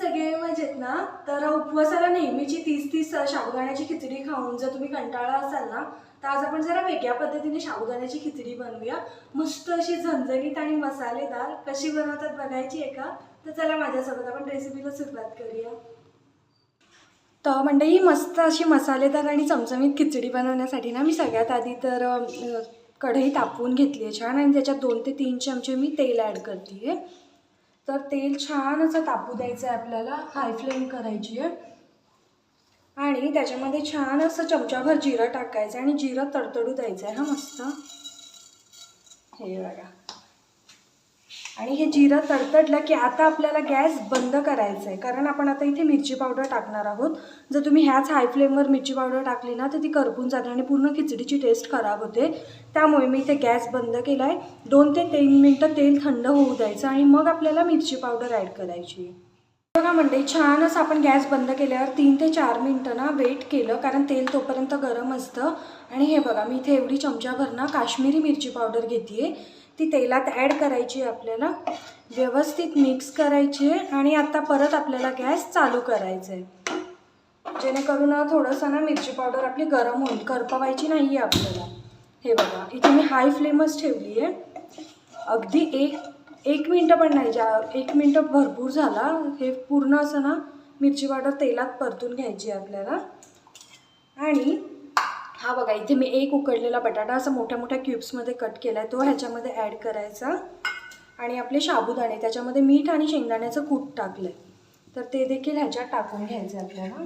सगळे म्हणजे ना? तर उपवासाला नेहमीची तीस तीस साबुदाण्याची खिचडी खाऊन जर तुम्ही कंटाळा असाल ना तर आज आपण जरा वेगळ्या पद्धतीने साबुदाण्याची खिचडी बनवूया. मस्त अशी झणझणीत आणि मसालेदार कशी बनवतात बघायची आहे का? तर चला माझ्यासोबत आपण रेसिपीला सुरुवात करूया. तर मंडळी मस्त अशी मसालेदार आणि चमचमीत खिचडी बनवण्यासाठी ना मी सगळ्यात आधी तर कढई तापवून घेतली आहे छान. आणि त्याच्यात दोन ते तीन चमचे मी तेल ॲड करते आहे तर तेल छान असं तापू द्यायचं आहे आपल्याला हाय फ्लेम करायची आहे. आणि त्याच्यामध्ये छान असं चमचाभर जिरं टाकायचं आणि जिरं तडतडू द्यायचं आहे हा मस्त. हे बघा. आणि हे जिरं तडतडलं की आता आपल्याला गॅस बंद करायचा आहे कारण आपण आता इथे मिरची पावडर टाकणार आहोत. जर तुम्ही ह्याच हाय फ्लेमवर मिरची पावडर टाकली ना तर ती करपून जाते आणि पूर्ण खिचडीची टेस्ट खराब होते. त्यामुळे मी इथे गॅस बंद केला आहे दोन ते तीन मिनटं तेल थंड होऊ द्यायचं आणि मग आपल्याला मिरची पावडर ॲड करायची. बघा म्हणते छान असं आपण गॅस बंद केल्यावर तीन ते चार मिनटं ना वेट केलं कारण तेल तोपर्यंत गरम असतं. आणि हे बघा मी इथे एवढी चमच्याभर ना काश्मीरी मिरची पावडर घेते आहे ती तेलात ॲड करायची आहे आपल्याला. व्यवस्थित मिक्स करायची आहे आणि आता परत आपल्याला गॅस चालू करायचा आहे जेणेकरून थोडंसं ना मिरची पावडर आपली गरम होईल. करपवायची नाही आहे आपल्याला. हे बघा इथे मी हाय फ्लेमच ठेवली आहे अगदी एक एक मिनटं पण नाही ज्या एक मिनटं भरपूर झाला. हे पूर्ण असं ना मिरची पावडर तेलात परतून घ्यायची आहे आपल्याला. आणि हा बघा इथे मी एक उकडलेला बटाटा असा मोठ्या मोठ्या क्यूब्समध्ये कट केला आहे तो ह्याच्यामध्ये ॲड करायचा. आणि आपले साबुदाणे त्याच्यामध्ये मीठ आणि शेंगदाण्याचं कूट टाकलं आहे तर ते देखील ह्याच्यात टाकून घ्यायचं आहे आपल्याला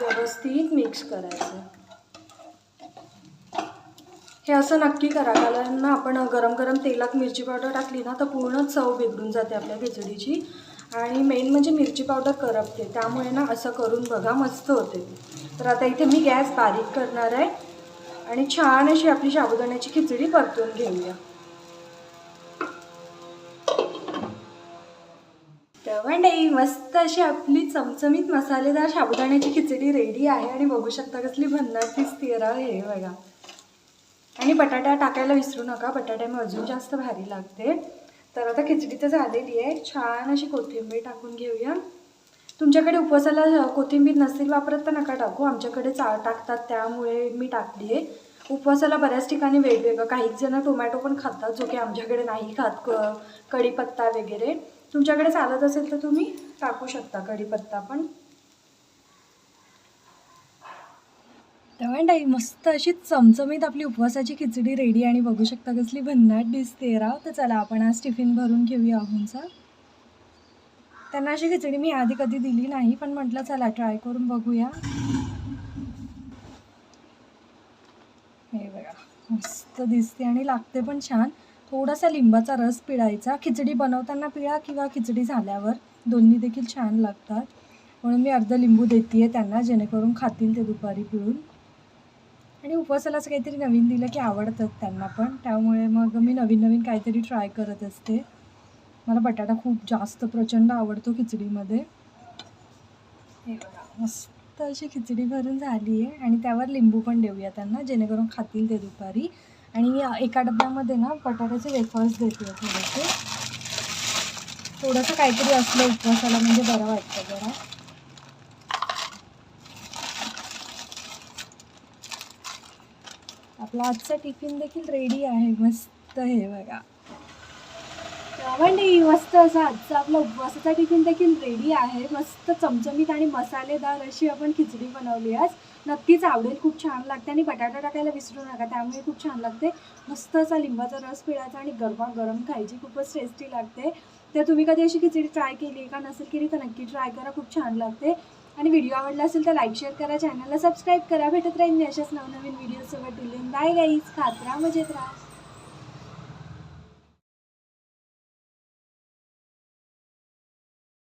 व्यवस्थित मिक्स करायचं. हे असं नक्की करा कारण ना आपण गरम गरम तेलात मिरची पावडर टाकली ना तर पूर्ण चव बिघडून जाते आपल्या खिचडीची. आणि मेन म्हणजे मिरची पावडर करपते. त्यामुळे ना असं करून बघा मस्त होते तर आता इथे मी गॅस बारीक करणार आहे. आणि छान अशी आपली साबुदाण्याची खिचडी परतून घेऊया. तर मस्त अशी आपली चमचमीत मसालेदार साबुदाण्याची खिचडी रेडी आहे. आणि बघू शकता कसली भन्नाट दिसते राव हे बघा. आणि बटाटा टाकायला विसरू नका. बटाट्यामुळे अजून जास्त भारी लागते. तर आता खिचडी तर झालेली आहे. छान अशी कोथिंबीर टाकून घेऊया. तुमच्याकडे उपवासाला कोथिंबीर नसेल वापरत तर नका टाकू. आमच्याकडे चा टाकतात त्यामुळे मी टाकली आहे. उपवासाला बऱ्याच ठिकाणी वेगवेगळं काही जण टोमॅटो पण खातात जो की आमच्याकडे नाही खात क कढीपत्ता वगैरे. तुमच्याकडे चालत असेल तर तुम्ही टाकू शकता कढीपत्ता पण. तेव्हा मस्त अशी चमचमीत आपली उपवासाची खिचडी रेडी आणि बघू शकता कसली भन्नाट दिसते राव. तर चला आपण आज टिफिन भरून घेऊया अहोंचा त्यांना अशी खिचडी मी आधी कधी दिली नाही पण म्हटलं चला ट्राय करून बघूया. हे बघा मस्त दिसते आणि लागते पण छान. थोडासा लिंबाचा रस पिळायचा. खिचडी बनवताना पिळा किंवा खिचडी झाल्यावर. दोन्ही देखील छान लागतात. म्हणून मी अर्ध लिंबू देते त्यांना जेणेकरून खातील ते दुपारी पिळून. आणि उपवासाला असं काहीतरी नवीन दिलं की आवडतंच त्यांना पण. त्यामुळे मग मी नवीन नवीन काहीतरी ट्राय करत असते. मला बटाटा खूप जास्त प्रचंड आवडतो खिचडीमध्ये. हे बघा मस्त अशी खिचडी भरून झाली आहे. आणि त्यावर लिंबू पण देऊया त्यांना जेणेकरून खातील ते दुपारी. आणि एका डब्यामध्ये ना बटाट्याचे वेफर्स देते थोडेसे. थोडंसं काहीतरी असलं उपवासाला म्हणजे बरं वाटतं जरा. आपला आजचा टिफिन देखील रेडी आहे. मस्त हे बघा. म्हणजे मस्त असा आजचा आपला उपवासाचा टिफिन देखील रेडी आहे. मस्त चमचमीत आणि मसालेदार अशी आपण खिचडी बनवली आज. नक्कीच आवडेल खूप छान लागते आणि बटाटा टाकायला विसरू नका त्यामुळे खूप छान लागते. मस्त असा लिंबाचा रस पिळायचा आणि गरमागरम खायची खूपच टेस्टी लागते. तर तुम्ही कधी अशी खिचडी ट्राय केली का? नसेल केली तर नक्की ट्राय करा खूप छान लागते. आणि व्हिडिओ आवडला असेल तर लाईक शेअर करा. चॅनलला सबस्क्राईब करा. भेटत राहील मी अशाच नवनवीन व्हिडिओसोबत दिले बाय गाईज खात राहा मजेत राहा.